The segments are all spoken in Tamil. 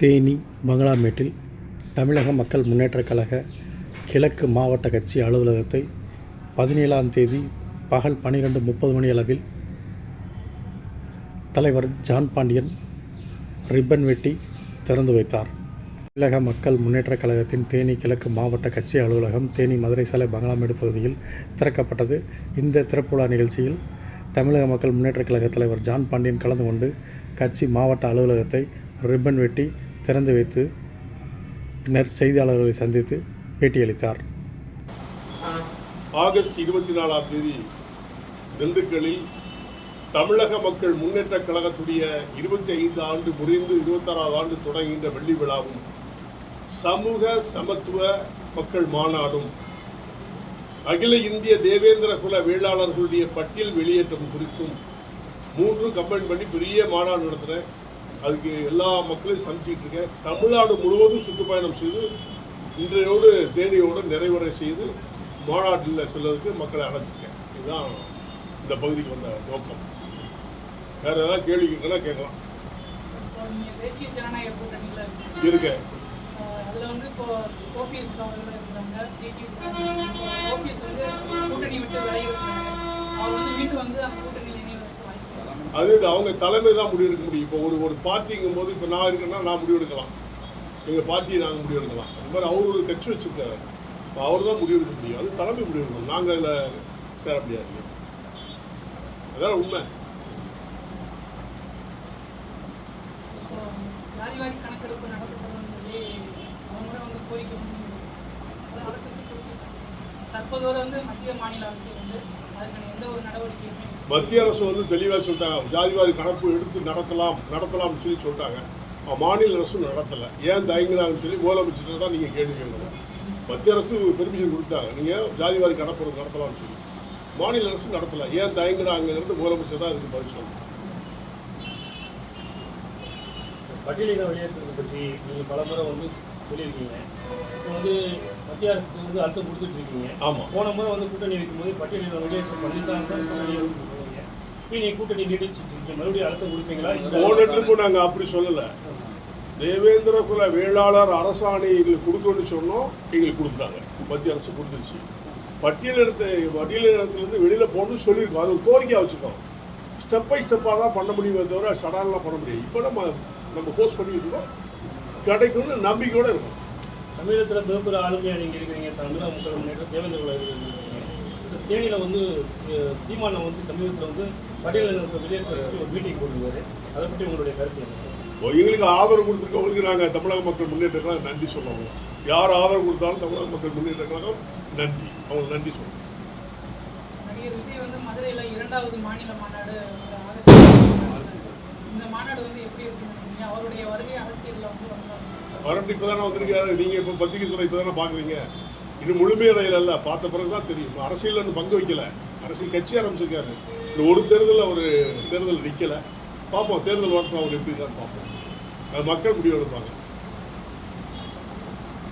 தேனி பங்களாமேட்டில் தமிழக மக்கள் முன்னேற்றக் கழக கிழக்கு மாவட்ட கட்சி அலுவலகத்தை பதினேழாம் தேதி பகல் பன்னிரெண்டு முப்பது மணி அளவில் தலைவர் ஜான் பாண்டியன் ரிப்பன் வெட்டி திறந்து வைத்தார். தமிழக மக்கள் முன்னேற்றக் கழகத்தின் தேனி கிழக்கு மாவட்ட கட்சி அலுவலகம் தேனி மதுரை சாலை பங்களாமேடு பகுதியில் திறக்கப்பட்டது. இந்த திறப்புலா நிகழ்ச்சியில் தமிழக மக்கள் முன்னேற்றக் கழக தலைவர் ஜான் பாண்டியன் கலந்து கொண்டு கட்சி மாவட்ட அலுவலகத்தை ரிப்பன் வெட்டி திறந்து வைத்து பின்னர் செய்தியாளர்களை சந்தித்து பேட்டியளித்தார். ஆகஸ்ட் இருபத்தி நாலாம் தேதி திண்டுக்கல்லில் தமிழக மக்கள் முன்னேற்ற கழகத்துடைய இருபத்தி ஐந்து ஆண்டு முடிந்து இருபத்தாறாவது ஆண்டு தொடங்குகின்ற வெள்ளி விழாவும் சமூக சமத்துவ மக்கள் மாநாடும் அகில இந்திய தேவேந்திர குல வேளாளர்களுடைய பட்டியல் வெளியேற்றம் குறித்தும் மூன்றும் கம்பைன் பண்ணி பெரிய மாநாடு நடத்துகிறேன் அதுக்கு எல்லா மக்களையும் சந்திச்சிட்டு இருக்கேன். தமிழ்நாடு முழுவதும் சுற்றுப்பயணம் செய்து இன்றையோடு தேனியோடு நிறைவரை செய்து மாநாட்டில் செல்வதற்கு மக்களை அழைச்சிருக்கேன். இதுதான் இந்த பகுதிக்கு வந்த நோக்கம். வேற ஏதாவது கேள்வி கேட்கலாம். கேட்கலாம் தேசிய ஜனநாயக கூட்டணியில இருக்கீங்க. இருக்க அஹ் அதுல வந்து இப்போ ஓபிஎஸ் அவர்கள் இருந்தாங்க டிடி ஓபிஎஸ் வந்து கூட்டணி விட்டு வச்சாங்க அவர் வந்து மீண்டும் வந்து அந்த கூட்டணியில்? அது அவங்க தலைமை தான் முடிவெடுக்க முடியும். இப்போ ஒரு ஒரு பார்ட்டிங்கும் போது இப்போ நான் இருக்கேன்னா நான் முடிவெடுக்கலாம் எங்கள் பார்ட்டியை நாங்கள் முடிவெடுக்கலாம் அது மாதிரி அவர் ஒரு கட்சி வச்சிருக்காரு. இப்போ அவர் தான் முடிவெடுக்க முடியும். அது தலைமை முடிவெடுக்கணும் நாங்கள் அதில் சேர முடியாது. அதான் உண்மை. ஜாதிவாரி கணக்கெடுப்பு நடத்தப்படும் சொல்லி வந்து கோரிக்கை அரசுக்கு தற்போது வந்து மத்திய மாநில அரசு வந்து அதற்கான எந்த ஒரு நடவடிக்கையுமே மத்திய அரசு வந்து தெளிவாக சொல்லிட்டாங்க. ஜாதிவாரி கணக்கு எடுத்து நடத்தலாம் நடத்தலாம்னு சொல்லி சொல்லிட்டாங்க. மாநில அரசு நடத்தலை. ஏன் தயங்குறாங்கன்னு சொல்லி முதலமைச்சர் தான் நீங்கள் கேள்வி கேட்கணும். மத்திய அரசு பெர்மிஷன் கொடுத்தாங்க நீங்கள் ஜாதிவாரி கணக்கு நடத்தலாம்னு சொல்லி. மாநில அரசு நடத்தலை. ஏன் தயங்குறாங்கிறது முதலமைச்சர் தான் இதுக்கு பதில் சொல்லணும். பட்டியலின வெளியேற்றத்தை பற்றி நீங்கள் பலமுறை வந்து சொல்லியிருக்கீங்க. இப்போ வந்து மத்திய அரசுக்கு வந்து அழுத்தம் கொடுத்துட்டு இருக்கீங்க. ஆமாம் போன முறை வந்து கூட்டணி வைக்கும்போது பட்டியலின வெளியேற்றம் பண்ணி தான் தான் கூட்டணி வைக்கிறீங்க இப்போ நீங்கள் கூட்டணி நீடிச்சிட்டு இருக்கீங்க மறுபடியும் அழுத்தம் கொடுப்பீங்களா? போன ட்ரிப்பு நாங்கள் அப்படி சொல்லலை. தேவேந்திர குல வேளாளர் அரசாணை எங்களுக்கு கொடுக்கணும்னு சொன்னோம் எங்களுக்கு கொடுத்துட்டாங்க. மத்திய அரசு கொடுத்துருச்சு. பட்டியலினத்தை பட்டியலினத்துலேருந்து வெளியில் போகணும்னு சொல்லியிருக்கோம். அது ஒரு கோரிக்கையாக வச்சுருக்கோம். ஸ்டெப் பை ஸ்டெப்பாக தான் பண்ண முடியுமே தவிர சடான்லாம் பண்ண முடியாது. இப்போ நம்ம நம்ம ஃபோர்ஸ் பண்ணிக்கிட்டு இருக்கோம். கிடைக்கும்னு நம்பிக்கையோடு இருக்கும். தமிழகத்தில் மிகப்பெரிய ஆளுமையாக நீங்கள் இருக்கிறீங்க தமிழக முன்னேற்றம் தேவேந்திர குல தேனியில் வந்து சீமானை வந்து சமீபத்தில் வந்து பட்டியலினத்தை வெளியேற்றத்துக்கு ஒரு மீட்டிங் போட்டுருவாரு அதை பற்றி உங்களுடைய கருத்து என்ன? எங்களுக்கு ஆதரவு கொடுத்துருக்கவங்களுக்கு நாங்கள் தமிழக மக்கள் முன்னேற்ற கழகம் நன்றி சொல்லணும் யார் ஆதரவு கொடுத்தாலும் தமிழக மக்கள் முன்னேற்ற கழகம் நன்றி. அவங்களுக்கு நன்றி சொல்லணும் நடிகர் விஜய் வந்து மதுரையில் இரண்டாவது மாநில மாநாடு ஒரு அரசியல் நடத்துறாரு. இந்த மாநாடு வந்து எப்படி இருக்குன்னு நினைக்கிறீங்க அவருடைய வருகை அரசியலில் வந்து வந்தாங்க வரட்டு இப்போ தானே வந்திருக்காரு. நீங்கள் இப்போ பத்திரிகை துறை இப்போ தானே பார்க்குறீங்க. இன்னும் முழுமையடையில் அல்ல. பார்த்த பிறகு தான் தெரியும். அரசியலில் இன்னும் பங்கு வைக்கல. அரசியல் கட்சி ஆரம்பிச்சிருக்காரு. இந்த ஒரு தேர்தலில் அவர் தேர்தல் நிற்கலை பார்ப்போம் தேர்தல் வரட்டும் அவர் எப்படி இருக்கான்னு பார்ப்போம். அது மக்கள் முடிவு எடுப்பாங்க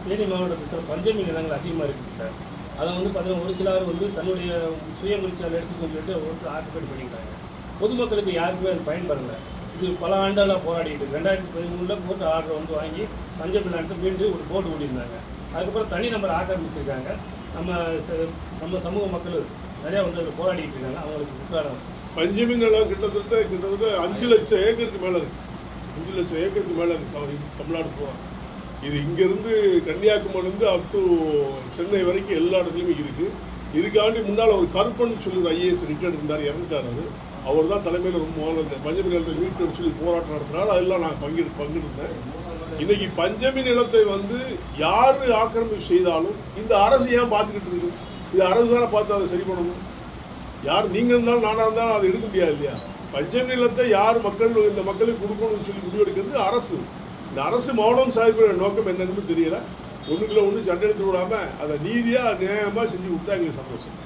தேனி மாவட்டத்தில் சார் பஞ்சமி நிலங்கள் அதிகமாக இருக்குது சார். அதை வந்து பார்த்தீங்கன்னா ஒரு சிலர் வந்து தன்னுடைய சுய முயற்சியால் எடுத்துக்கொண்டு சொல்லிட்டு ஒருத்தர் ஆக்குபேட் பண்ணிக்கிறாங்க பொதுமக்களுக்கு யாருக்குமே அது பயன்படல. இது பல ஆண்டாளாக போராடிட்டு ரெண்டாயிரத்தி பதிமூணில் போட்டு ஆர்டர் வந்து வாங்கி பஞ்சமி நிலத்தை மீண்டும் ஒரு போர்டு ஓடிருந்தாங்க அதுக்கப்புறம் தனி நம்பர் ஆக்கிரமிச்சிருக்காங்க நம்ம ச- நம்ம சமூக மக்கள் நிறையா வந்து போராடிட்டு இருக்காங்க. அவங்களுக்கு உட்காரம் பஞ்சமி கிட்டத்தட்ட கிட்டத்தட்ட அஞ்சு லட்சம் ஏக்கருக்கு மேலே இருக்கு. அஞ்சு லட்சம் ஏக்கருக்கு மேலே இருக்கு. தமிழ் தமிழ்நாடு பூரா. இது இங்கேருந்து கன்னியாகுமரிலேருந்து அப் டு சென்னை வரைக்கும் எல்லா இடத்துலையுமே இருக்குது இதுக்காண்டி முன்னால் ஒரு கருப்பன் சொல்லி ஒரு ஐஏஎஸ் ரிட்டையர்ட் இருந்தார் இறந்துட்டார். அவர் அவர் தான் தலைமையில் ரொம்ப முதல்ல இந்த பஞ்சமி மீட்டு சொல்லி போராட்டம் நடத்தினார். அதெல்லாம் நான் பங்கு பங்கிருந்தேன். இன்னைக்கு பஞ்சமி நிலத்தை வந்து யார் ஆக்கிரமிப்பு செய்தாலும் இந்த அரசு ஏன் பார்த்துக்கிட்டு இருக்கு? இது அரசு தானே பார்த்து அதை சரி பண்ணணும். யார் நீங்கள் இருந்தாலும் நானாக இருந்தாலும் அதை எடுக்க முடியாது இல்லையா? பஞ்சமி நிலத்தை யார் மக்கள் இந்த மக்களுக்கு கொடுக்கணும்னு சொல்லி முடிவெடுக்கிறது அரசு. இந்த அரசு மௌனம் சாய்ப்பு நோக்கம் என்னன்னு தெரியல. ஒன்றுக்குள்ள ஒன்று சண்டை எடுத்து விடாமல் அதை நீதியாக நியாயமாக செஞ்சு கொடுத்தா எங்களுக்கு சந்தோஷம்.